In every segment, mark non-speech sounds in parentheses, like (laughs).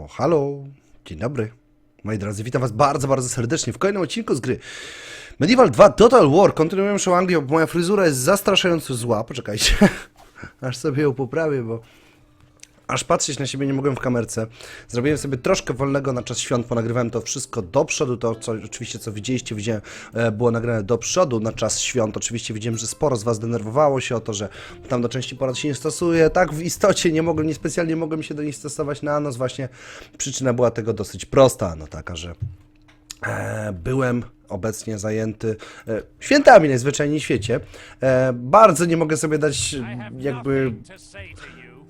O, halo, dzień dobry. Moi drodzy, witam was bardzo, bardzo serdecznie w kolejnym odcinku z gry Medieval 2 Total War. Kontynuujemy show Anglią, bo moja fryzura jest zastraszająco zła. Poczekajcie, (laughs) aż sobie ją poprawię, bo aż patrzeć na siebie nie mogłem w kamerce. Zrobiłem sobie troszkę wolnego na czas świąt, ponagrywałem to wszystko do przodu, to co, oczywiście co widzieliście, widziałem, e, było nagrane do przodu na czas świąt. Oczywiście widziałem, że sporo z Was denerwowało się o to, że tam do części porad się nie stosuje. Tak w istocie nie mogłem, niespecjalnie mogłem się do nich stosować na noc. Właśnie przyczyna była tego dosyć prosta, no taka, że E, byłem obecnie zajęty e, świętami najzwyczajniej w świecie. E, bardzo nie mogę sobie dać jakby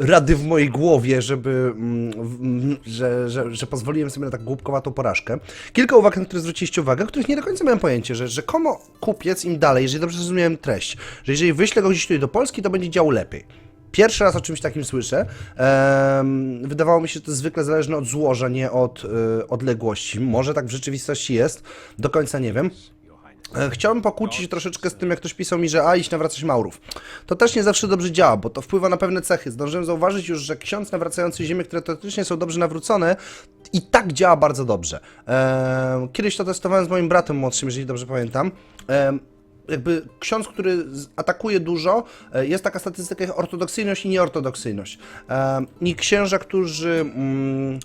rady w mojej głowie, żeby, mm, mm, że, że, że pozwoliłem sobie na tak głupkowatą porażkę. Kilka uwag, na które zwróciliście uwagę, których nie do końca miałem pojęcie, że rzekomo kupiec im dalej, jeżeli dobrze zrozumiałem treść, że jeżeli wyślę go gdzieś tutaj do Polski, to będzie działał lepiej. Pierwszy raz o czymś takim słyszę. Em, wydawało mi się, że to zwykle zależne od złoża, nie od y, odległości. Może tak w rzeczywistości jest, do końca nie wiem. E, Chciałem pokłócić się troszeczkę z tym, jak ktoś pisał mi, że a, iść nawracać Maurów. To też nie zawsze dobrze działa, bo to wpływa na pewne cechy. Zdążyłem zauważyć już, że ksiądz nawracający ziemię, które teoretycznie są dobrze nawrócone, i tak działa bardzo dobrze. E, Kiedyś to testowałem z moim bratem młodszym, jeżeli dobrze pamiętam. E, jakby ksiądz, który atakuje dużo, e, jest taka statystyka jak ortodoksyjność i nieortodoksyjność. E, I księża, którzy mm,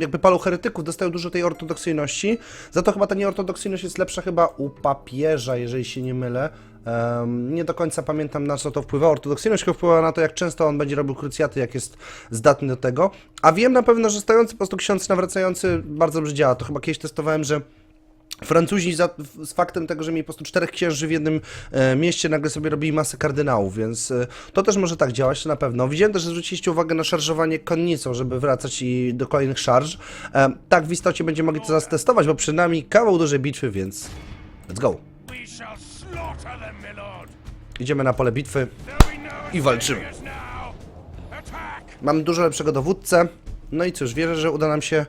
jakby palu heretyków dostają dużo tej ortodoksyjności, za to chyba ta nieortodoksyjność jest lepsza chyba u papieża, jeżeli się nie mylę. Em, nie do końca pamiętam na co to wpływa. Ortodoksyjność wpływa na to, jak często on będzie robił krucjaty, jak jest zdatny do tego. A wiem na pewno, że stający po prostu ksiądz nawracający bardzo dobrze działa. To chyba kiedyś testowałem, że Francuzi za, z faktem tego, że mieli po prostu czterech księży w jednym e, mieście, nagle sobie robili masę kardynałów, więc e, to też może tak działać, na pewno. Widziałem też, że zwróciliście uwagę na szarżowanie konnicą, żeby wracać i do kolejnych szarż. E, tak, w istocie będziemy mogli to zaraz testować, bo przed nami kawał dużej bitwy, więc let's go. Idziemy na pole bitwy. I walczymy. Mam dużo lepszego dowódcę. No i cóż, wierzę, że uda nam się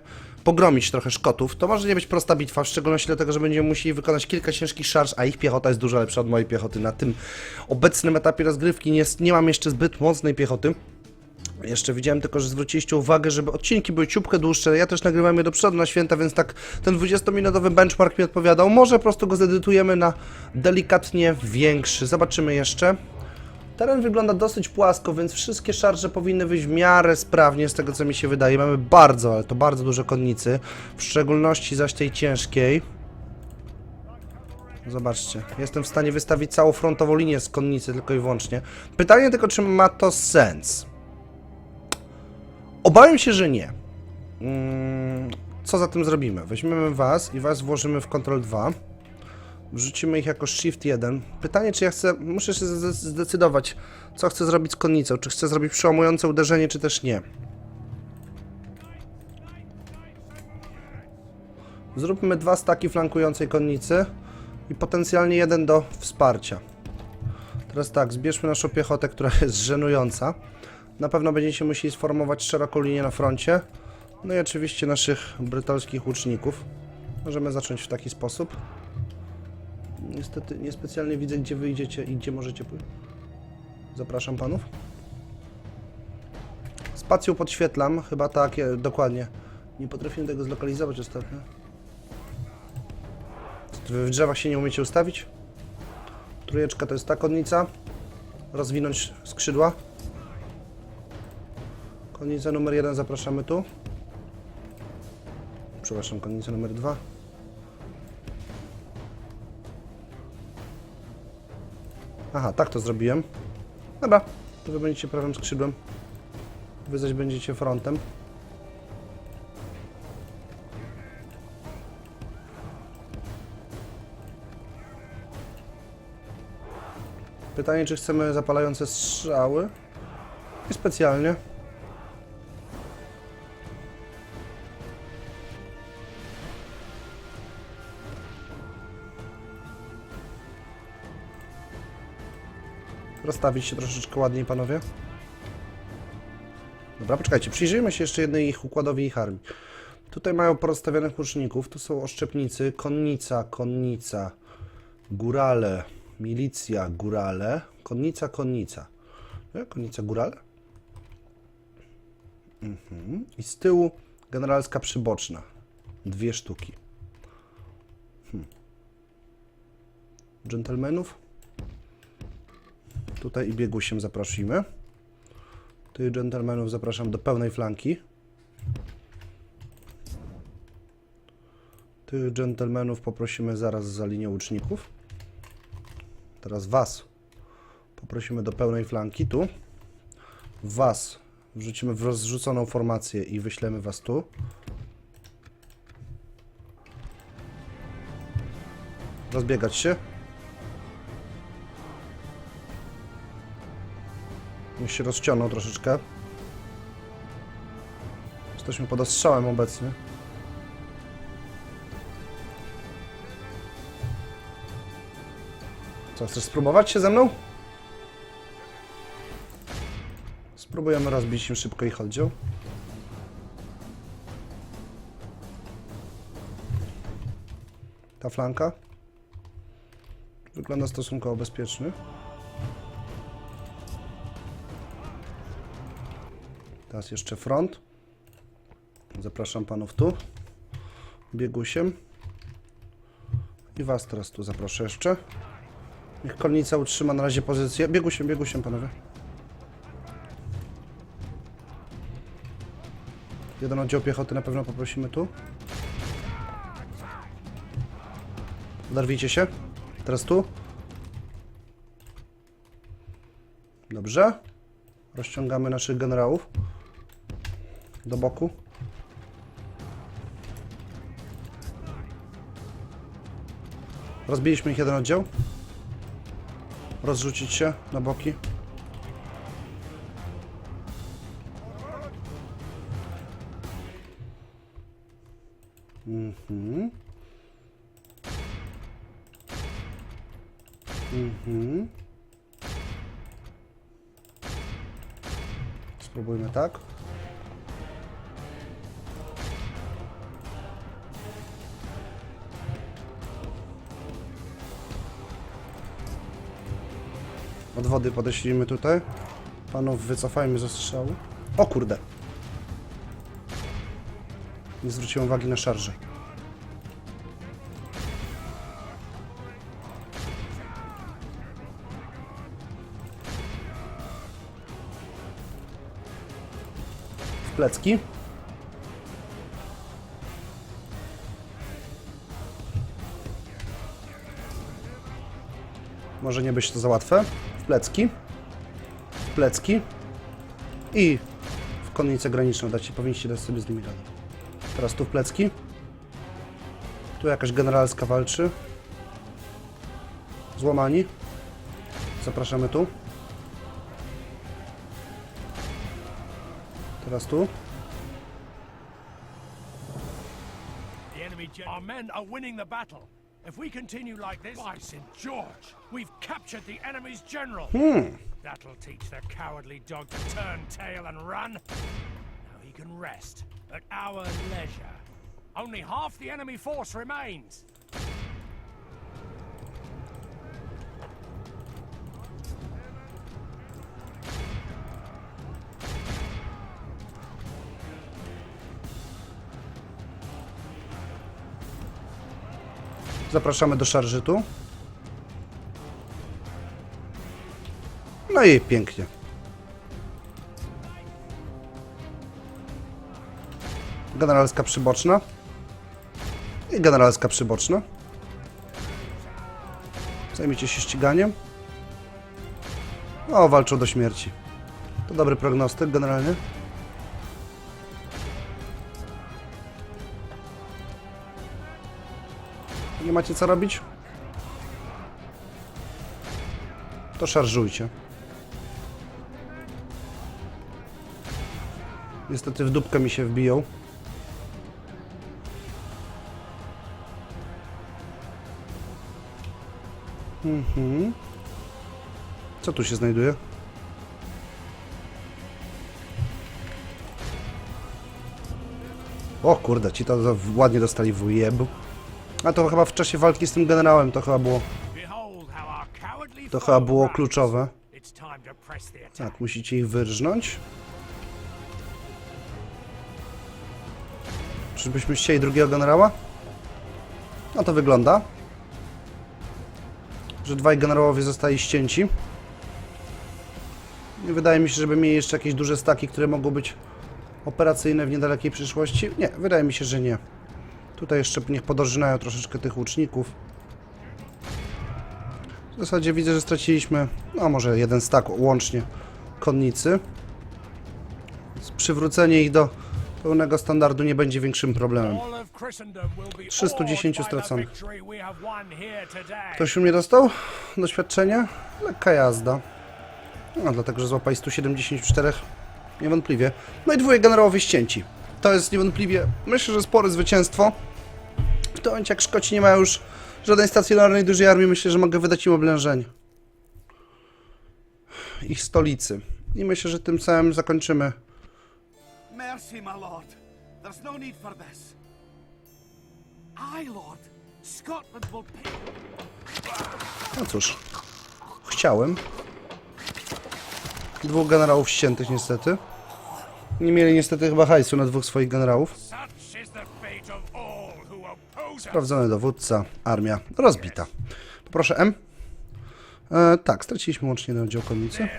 pogromić trochę Szkotów. To może nie być prosta bitwa, w szczególności dlatego, że będziemy musieli wykonać kilka ciężkich szarż, a ich piechota jest dużo lepsza od mojej piechoty. Na tym obecnym etapie rozgrywki nie, nie mam jeszcze zbyt mocnej piechoty. Jeszcze widziałem tylko, że zwróciliście uwagę, żeby odcinki były ciupkę dłuższe. Ja też nagrywałem je do przodu na święta, więc tak ten 20-minutowy benchmark mi odpowiadał. Może po prostu go zedytujemy na delikatnie większy. Zobaczymy jeszcze. Teren wygląda dosyć płasko, więc wszystkie szarże powinny wyjść w miarę sprawnie, z tego co mi się wydaje. Mamy bardzo, ale to bardzo dużo konnicy, w szczególności zaś tej ciężkiej. Zobaczcie, jestem w stanie wystawić całą frontową linię z konnicy tylko i wyłącznie. Pytanie tylko, czy ma to sens? Obawiam się, że nie. Mm, co za tym zrobimy? Weźmiemy was i was włożymy w Ctrl 2. Wrzucimy ich jako Shift 1. Pytanie, czy ja chcę. Muszę się zde- zdecydować, co chcę zrobić z konnicą. Czy chcę zrobić przełamujące uderzenie, czy też nie. Zróbmy dwa staki flankującej konnicy i potencjalnie jeden do wsparcia. Teraz tak, zbierzmy naszą piechotę, która jest żenująca. Na pewno będziecie musieli sformować szeroką linię na froncie. No i oczywiście naszych brytalskich łuczników. Możemy zacząć w taki sposób. Niestety niespecjalnie widzę, gdzie wyjdziecie i gdzie możecie pójść. Zapraszam panów. Spacją podświetlam, chyba tak, dokładnie. Nie potrafię tego zlokalizować ostatnio. Wy w drzewach się nie umiecie ustawić? Trójeczka to jest ta konnica. Rozwinąć skrzydła. Konnica numer jeden zapraszamy tu. Przepraszam, konnica numer dwa. Aha, tak to zrobiłem. Dobra, to wy będziecie prawym skrzydłem. Wy zaś będziecie frontem. Pytanie, czy chcemy zapalające strzały? Nie specjalnie. Rozstawić się troszeczkę ładniej, panowie. Dobra, poczekajcie, przyjrzyjmy się jeszcze jednej ich układowi ich armii. Tutaj mają porozstawionych łuczników, tu są oszczepnicy, konnica, konnica, górale, milicja, górale, konnica, konnica. Nie? Konnica, górale? Mhm. I z tyłu Generalska przyboczna. Dwie sztuki. Hmm. Dżentelmenów. Tutaj i biegusiem zaprosimy. Tych dżentelmenów zapraszam do pełnej flanki. Tych dżentelmenów poprosimy zaraz za linię łuczników. Teraz was poprosimy do pełnej flanki tu. Was wrzucimy w rozrzuconą formację i wyślemy was tu. Rozbiegać się. Się rozciągną troszeczkę. Jesteśmy pod ostrzałem obecnie. Co, chcesz spróbować się ze mną? Spróbujemy rozbić im szybko ich oddział. Ta flanka wygląda stosunkowo bezpiecznie. Teraz jeszcze front. Zapraszam panów tu. Biegusiem. I was teraz tu zaproszę jeszcze. Niech konnica utrzyma na razie pozycję. Biegusiem, biegusiem panowie. Jeden oddział piechoty na pewno poprosimy tu. Oderwijcie się. Teraz tu. Dobrze. Rozciągamy naszych generałów. Do boku. Rozbiliśmy ich jeden oddział. Rozrzucić się na boki. Mhm. Mhm. Spróbujmy tak. Od wody podeślijmy tutaj. Panów wycofajmy ze strzału. O kurde. Nie zwróciłem uwagi na szarże. W plecki. Może nie być to za łatwe. Plecki. Plecki. I w konnicę graniczną dać. Powinniście dać sobie z nimi radę. Teraz tu w plecki. Tu jakaś generalska walczy. Złamani. Zapraszamy tu. Teraz tu. Our men are winning the battle. If we continue like this, by St. George, we've captured the enemy's general. Hmm. That'll teach the cowardly dog to turn tail and run. Now he can rest at our leisure. Only half the enemy force remains. Zapraszamy do szarży tu. No i pięknie. Generalska przyboczna. I generalska przyboczna. Zajmijcie się ściganiem. O, walczą do śmierci. To dobry prognostyk generalnie. Macie co robić? To szarżujcie. Niestety w dupkę mi się wbiją. Mhm. Co tu się znajduje? O kurde, ci to ładnie dostali w jeb. A to chyba w czasie walki z tym generałem to chyba było, to chyba było kluczowe. Tak, musicie ich wyrżnąć. Czyżbyśmy chcieli drugiego generała? No to wygląda. Że dwaj generałowie zostali ścięci. Nie wydaje mi się, żeby mieli jeszcze jakieś duże staki, które mogą być operacyjne w niedalekiej przyszłości. Nie, wydaje mi się, że nie. Tutaj jeszcze niech podorżynają troszeczkę tych łuczników. W zasadzie widzę, że straciliśmy, no może jeden stak łącznie konnicy. Przywrócenie ich do pełnego standardu nie będzie większym problemem. All of Christendom will be 310 awed by the straconych. Ktoś u mnie dostał doświadczenie? Lekka jazda. No, dlatego, że złapali 174. Niewątpliwie. No i dwóje generałowie ścięci. To jest niewątpliwie, myślę, że spore zwycięstwo. Momencie, jak Szkoci nie mają już żadnej stacjonarnej dużej armii, myślę, że mogę wydać im oblężenie. Ich stolicy. I myślę, że tym samym zakończymy. Mercy, my lord. There's no need for this. Aye, lord. Scotland will pay. No cóż. Chciałem. Dwóch generałów ściętych niestety. Nie mieli niestety chyba hajsu na dwóch swoich generałów. Sprawdzony dowódca, armia rozbita. Poproszę M. E, tak, straciliśmy łącznie jeden oddział konnicy.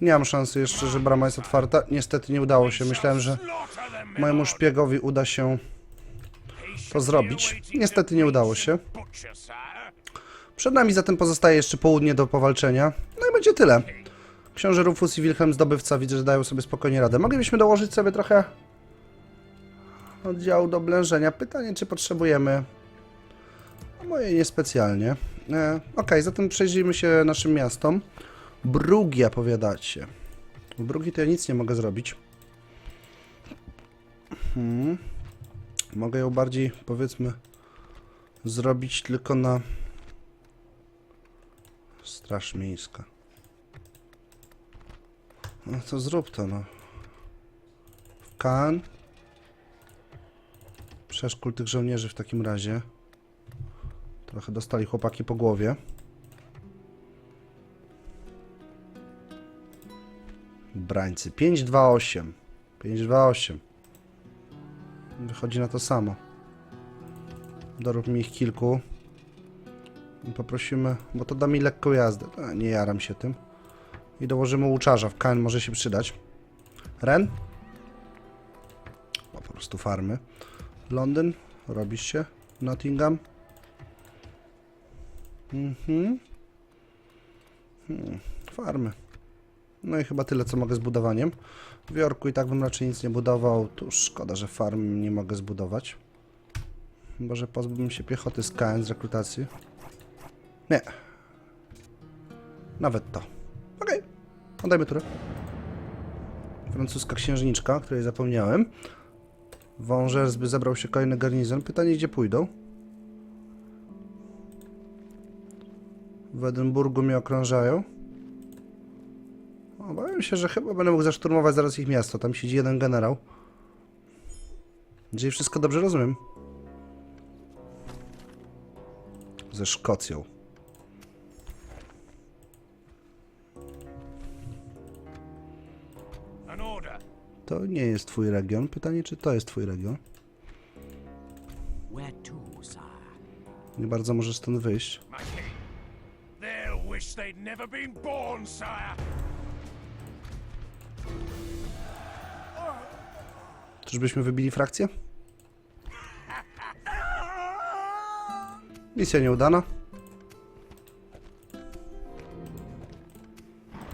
Nie mam szansy jeszcze, że brama jest otwarta. Niestety nie udało się. Myślałem, że mojemu szpiegowi uda się to zrobić. Niestety nie udało się. Przed nami zatem pozostaje jeszcze południe do powalczenia. No i będzie tyle. Książę Rufus i Wilhelm Zdobywca widzę, że dają sobie spokojnie radę. Moglibyśmy dołożyć sobie trochę oddziału do oblężenia. Pytanie, czy potrzebujemy. A Moje niespecjalnie. E, Okej, zatem przejrzyjmy się naszym miastom. Brugia, powiadacie. Brugi to ja nic nie mogę zrobić. Hmm. Mogę ją bardziej, powiedzmy, zrobić tylko na Straż Miejska. No to zrób to, no. Kan. Przeszkól tych żołnierzy w takim razie. Trochę dostali chłopaki po głowie. Brańcy. 5-2-8. 5-2-8. Wychodzi na to samo. Dorób mi ich kilku. Poprosimy, bo to da mi lekką jazdę. A, nie jaram się tym. I dołożymy łuczarza. W KN może się przydać. Ren? Po prostu farmy. Londyn? Robisz się? Nottingham? Mhm. Hmm. Farmy. No i chyba tyle, co mogę z budowaniem. W Jorku i tak bym raczej nic nie budował. Tu szkoda, że farm nie mogę zbudować. Chyba, że pozbyłbym się piechoty z KN z rekrutacji. Nie. Nawet to. Okej. Oddajmy turę. Francuska księżniczka, której zapomniałem. Wążers by zebrał się kolejny garnizon. Pytanie, gdzie pójdą? W Edynburgu mnie okrążają. Obawiam się, że chyba będę mógł zaszturmować zaraz ich miasto. Tam siedzi jeden generał. Jeżeli wszystko dobrze rozumiem. Ze Szkocją. To nie jest twój region. Pytanie, czy to jest twój region? Nie bardzo możesz stąd wyjść. Czyżbyśmy wybili frakcję? Misja nieudana.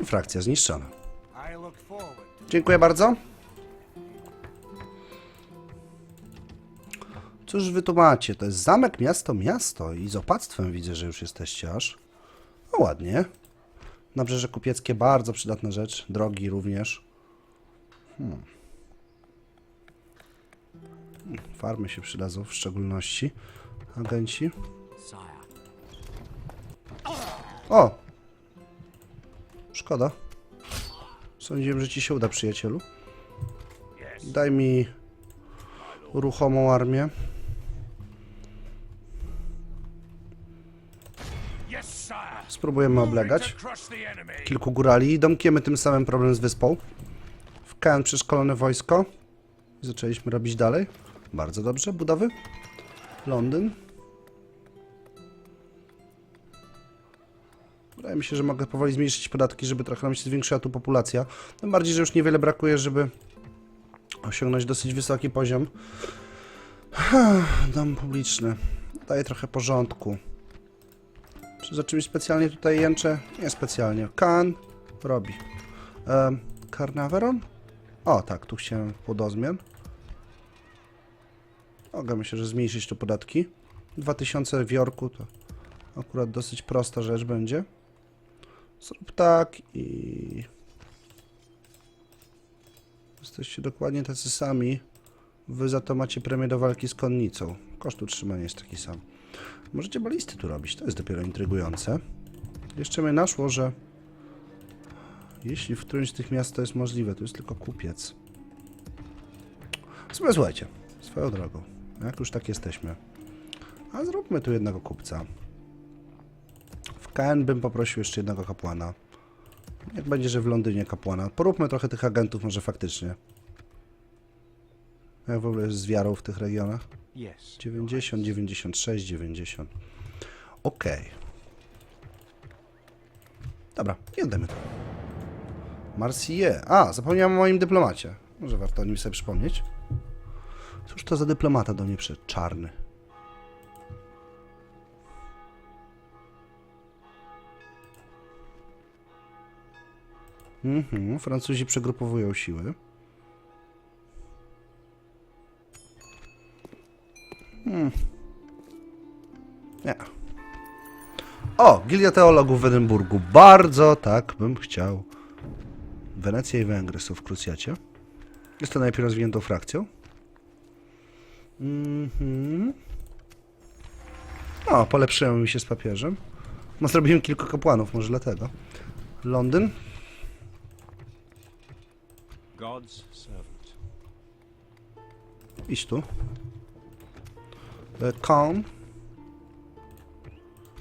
I frakcja zniszczona. Dziękuję bardzo. Cóż wy tu macie? To jest zamek, miasto, miasto. I z opactwem widzę, że już jesteście aż. No ładnie. Nabrzeże kupieckie, bardzo przydatna rzecz. Drogi również. Hmm. Farmy się przydadzą w szczególności. Agenci. O! Szkoda. Sądziłem, że ci się uda, przyjacielu. Daj mi ruchomą armię. Spróbujemy oblegać. kilku górali i domkiemy tym samym problem z wyspą. W KN przeszkolone wojsko. Zaczęliśmy robić dalej. Bardzo dobrze. Budowy. Londyn. Wydaje mi się, że mogę powoli zmniejszyć podatki, żeby trochę nam się zwiększyła tu populacja. Tym bardziej, że już niewiele brakuje, żeby osiągnąć dosyć wysoki poziom. Dom publiczny. Daje trochę porządku. Czy za czymś specjalnie tutaj jęczę? Nie specjalnie. Kan robi. Um, Carnaveron? O, tak, tu chciałem podozmian. Mogę myślę, że zmniejszyć tu podatki. 2000 w Jorku to akurat dosyć prosta rzecz będzie. Zrób tak i... Jesteście dokładnie tacy sami. Wy za to macie premię do walki z konnicą. Koszt utrzymania jest taki sam. Możecie balisty tu robić, to jest dopiero intrygujące. Jeszcze mnie naszło, że jeśli w którymś z tych miast to jest możliwe, to jest tylko kupiec. Słuchaj, słuchajcie, swoją drogą, jak już tak jesteśmy, a zróbmy tu jednego kupca. W KN bym poprosił jeszcze jednego kapłana. Jak będzie, że w Londynie kapłana. Poróbmy trochę tych agentów może faktycznie. Jak w ogóle jest z wiarą w tych regionach? Yes. 90, 96, 90. Okej. Dobra, i oddajmy to. Marsie. A, zapomniałem o moim dyplomacie. Może warto o nim sobie przypomnieć. Cóż to za dyplomata do mnie przyszedł? Czarny. Mhm, Francuzi przegrupowują siły. Nie. O, Gilia Teologów w Edynburgu. Bardzo tak bym chciał. Wenecja i Węgry są w krucjacie. Jest to najpierw rozwiniętą frakcją. Mhm. O, polepszyłem mi się z papieżem. No, zrobiłem kilku kapłanów, może dlatego. Londyn. Idź tu. E, Con.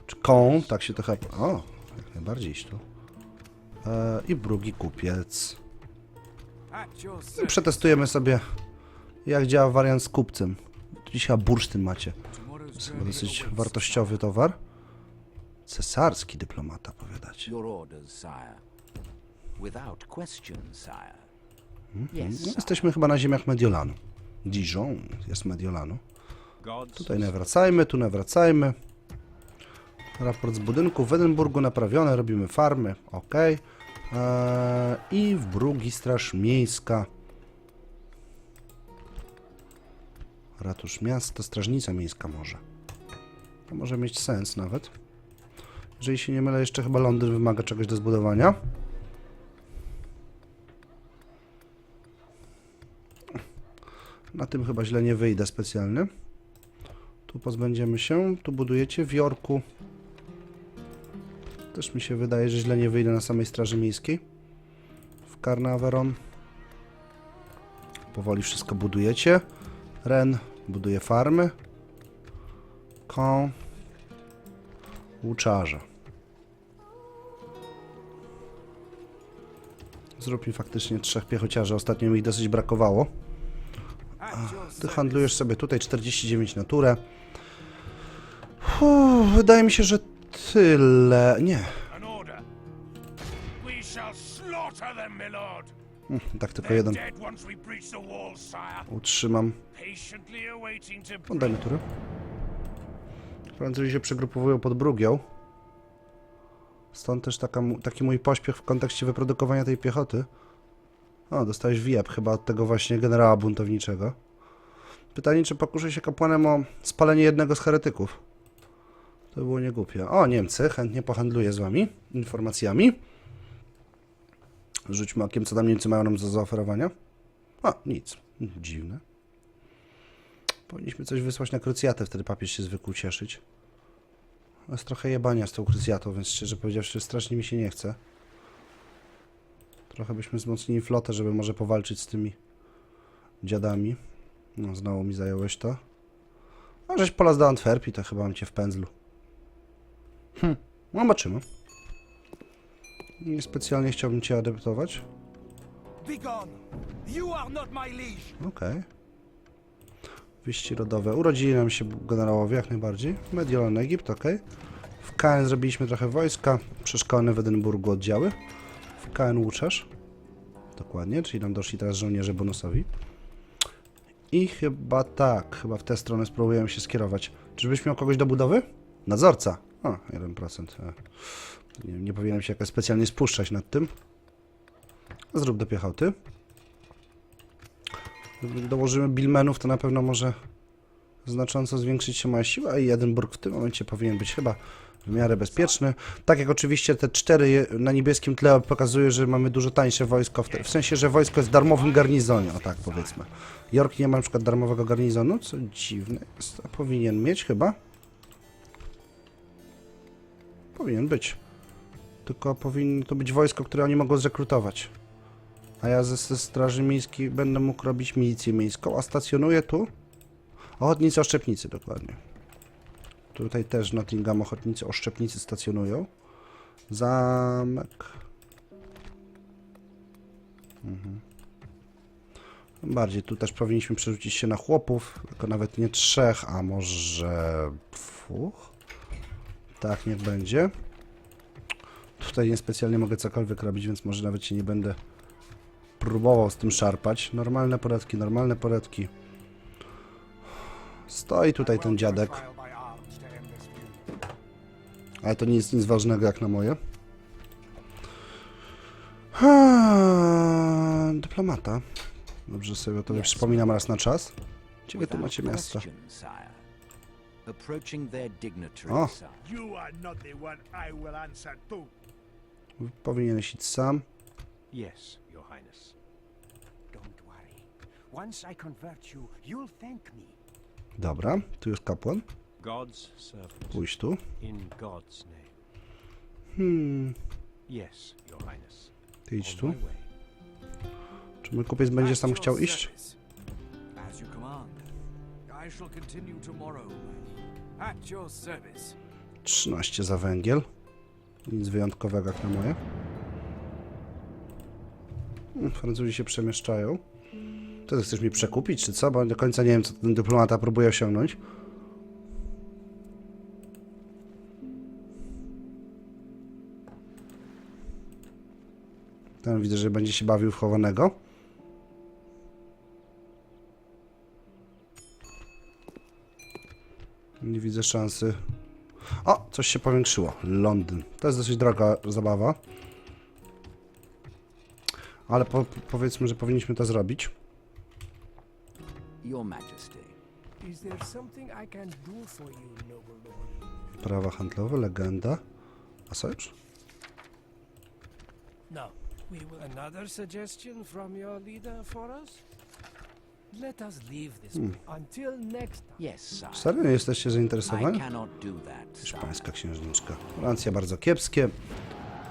Czy Con, tak się to chyba... O, jak najbardziej idź tu. E, I drugi kupiec. I przetestujemy sobie, jak działa wariant z kupcem. Dzisiaj bursztyn macie. To jest chyba dosyć wartościowy towar. Cesarski dyplomata, question, sire. No, jesteśmy chyba na ziemiach Mediolanu. Dijon jest Mediolanu. Tutaj nawracajmy, tu nawracajmy. Raport z budynku w Edynburgu naprawione, robimy farmy, ok. Eee, I w Brugi Straż Miejska. Ratusz miasta, Strażnica Miejska może. To może mieć sens nawet. Jeżeli się nie mylę, jeszcze chyba Londyn wymaga czegoś do zbudowania. Na tym chyba źle nie wyjdę specjalnie. Tu pozbędziemy się. Tu budujecie w Jorku. Też mi się wydaje, że źle nie wyjdę na samej Straży Miejskiej. W Carnaveron. Powoli wszystko budujecie. Ren buduje farmy. Kon. Łuczarze. Zrób mi faktycznie trzech piechociarzy. Ostatnio mi ich dosyć brakowało. Ty handlujesz sobie tutaj 49 na turę. Uff, wydaje mi się, że tyle. Nie. Mm, Tak, tylko jeden utrzymam. Oddajmy turę. Francuzi się przegrupowują pod Brugią. Stąd też taka, taki mój pośpiech w kontekście wyprodukowania tej piechoty. O, dostałeś wiep chyba od tego właśnie generała buntowniczego. Pytanie, czy pokuszę się kapłanem o spalenie jednego z heretyków. To było niegłupie. O, Niemcy, chętnie pohandluję z wami informacjami. Rzućmy okiem, co tam Niemcy mają nam do zaoferowania. A, nic. Dziwne. Powinniśmy coś wysłać na krucjatę, wtedy papież się zwykł cieszyć. Jest trochę jebania z tą krucjatą, więc szczerze powiedziawszy, strasznie mi się nie chce. Trochę byśmy wzmocnili flotę, żeby może powalczyć z tymi dziadami. No, znowu mi zająłeś to. A żeś polaz do Antwerpii, to chyba mam cię w pędzlu. Hm, No, zobaczymy. Niespecjalnie chciałbym cię liege! Okej. Wieści rodowe. Urodzili nam się generałowie jak najbardziej. Mediolan Egipt, okej. W KN zrobiliśmy trochę wojska. Przeszkolone w Edynburgu oddziały. W KN Łuczesz. Dokładnie, czyli nam doszli teraz żołnierze bonusowi. I chyba tak, chyba w tę stronę spróbujemy się skierować. Czyżbyś miał kogoś do budowy? Nadzorca. O, 1%. E. Nie, nie powinienem się jakoś specjalnie spuszczać nad tym. Zrób do piechoty. Dołożymy Bilmenów, to na pewno może znacząco zwiększyć się moja siła i Edynburg w tym momencie powinien być chyba w miarę bezpieczny. Tak jak oczywiście te cztery na niebieskim tle pokazuje, że mamy dużo tańsze wojsko, w, te, w sensie, że wojsko jest w darmowym garnizonie, o tak powiedzmy. York nie ma na przykład darmowego garnizonu, co dziwne jest, a powinien mieć chyba. Powinien być. Tylko powinno to być wojsko, które oni mogą zrekrutować. A ja ze, ze Straży Miejskiej będę mógł robić milicję miejską, a stacjonuję tu ochotnicy oszczepnicy dokładnie. Tutaj też Nottingham ochotnicy oszczepnicy stacjonują. Zamek. Mhm. Bardziej tu też powinniśmy przerzucić się na chłopów, tylko nawet nie trzech, a może dwóch. Tak, niech będzie. Tutaj niespecjalnie mogę cokolwiek robić, więc może nawet się nie będę próbował z tym szarpać. Normalne poradki, normalne poradki. Stoi tutaj ten dziadek, to ale to nie jest nic ważnego jak na moje. Ha, dyplomata. Dobrze sobie o tobie Yes. przypominam raz na czas. Wy tu macie miasto? question, sire. Approaching their dignitary, O. to. Powinieneś iść sam. Yes, Your Highness. Don't worry. Once I convert you, you'll thank me. Dobra, tu jest kapłan. Pójdź tu. Hmm, ty idź tu. Czy mój kupiec będzie sam chciał iść? 13 za węgiel. Nic wyjątkowego jak na moje. Hmm, Francuzi się przemieszczają. To chcesz mi przekupić, czy co? Bo do końca nie wiem, co ten dyplomata próbuje osiągnąć. Ten widzę, że będzie się bawił w chowanego. Nie widzę szansy. O, coś się powiększyło. Londyn. To jest dosyć droga zabawa. Ale po, powiedzmy, że powinniśmy to zrobić. Your Majesty. Is there something I can do for you, noble lord? Prawa handlowe, legenda. A sojusz? No. We will another suggestion from your leader for us? Let us leave this until next time. Yes, sire. Serio nie jesteście zainteresowani? Hiszpańska księżniczka. Francja bardzo kiepskie.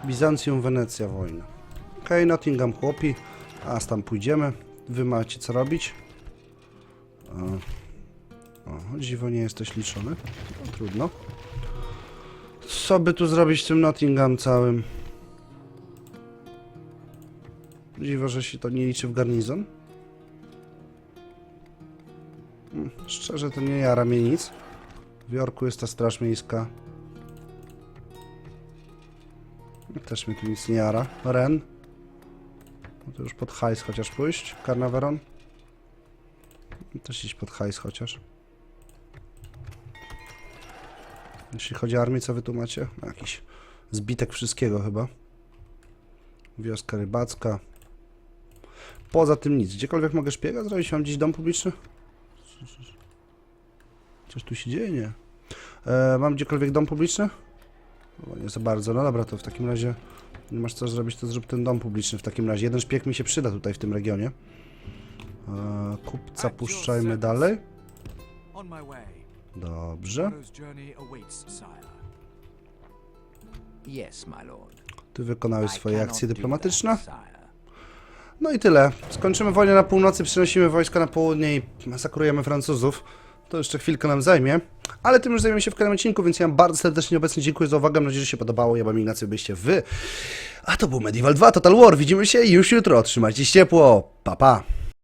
Bizancjum, Wenecja, wojna. Okej, okay, Nottingham chłopi. A tam pójdziemy. Wy macie co robić. O, dziwo nie jesteś liczony. No, trudno. Co by tu zrobić w tym Nottingham całym? Dziwo, że się to nie liczy w garnizon. Hmm, Szczerze, to nie jara mnie nic. W Jorku jest ta straż miejska. Też mi tu nic nie jara. Ren. No to już pod hajs chociaż pójść. Carnaveron. Też iść pod hajs chociaż. Jeśli chodzi o armię, co wy tu macie? Jakiś zbitek wszystkiego chyba. Wioska rybacka. Poza tym nic. Gdziekolwiek mogę szpiega zrobić? Mam gdzieś dom publiczny? Coś tu się dzieje? Nie. E, mam gdziekolwiek dom publiczny? O, nie za bardzo. No dobra, to w takim razie nie masz co zrobić, to zrób ten dom publiczny w takim razie. Jeden szpieg mi się przyda tutaj w tym regionie. E, kupca puszczajmy dalej. Dobrze. Ty wykonałeś swoje akcje dyplomatyczne. No i tyle. Skończymy wojnę na północy, przenosimy wojska na południe i masakrujemy Francuzów. To jeszcze chwilkę nam zajmie. Ale tym już zajmiemy się w kolejnym odcinku, więc ja bardzo serdecznie obecnie dziękuję za uwagę. Mam nadzieję, że się podobało. Ja wam Ignacy, byliście wy. A to był Medieval 2 Total War. Widzimy się już jutro. Trzymajcie się ciepło. Pa, pa.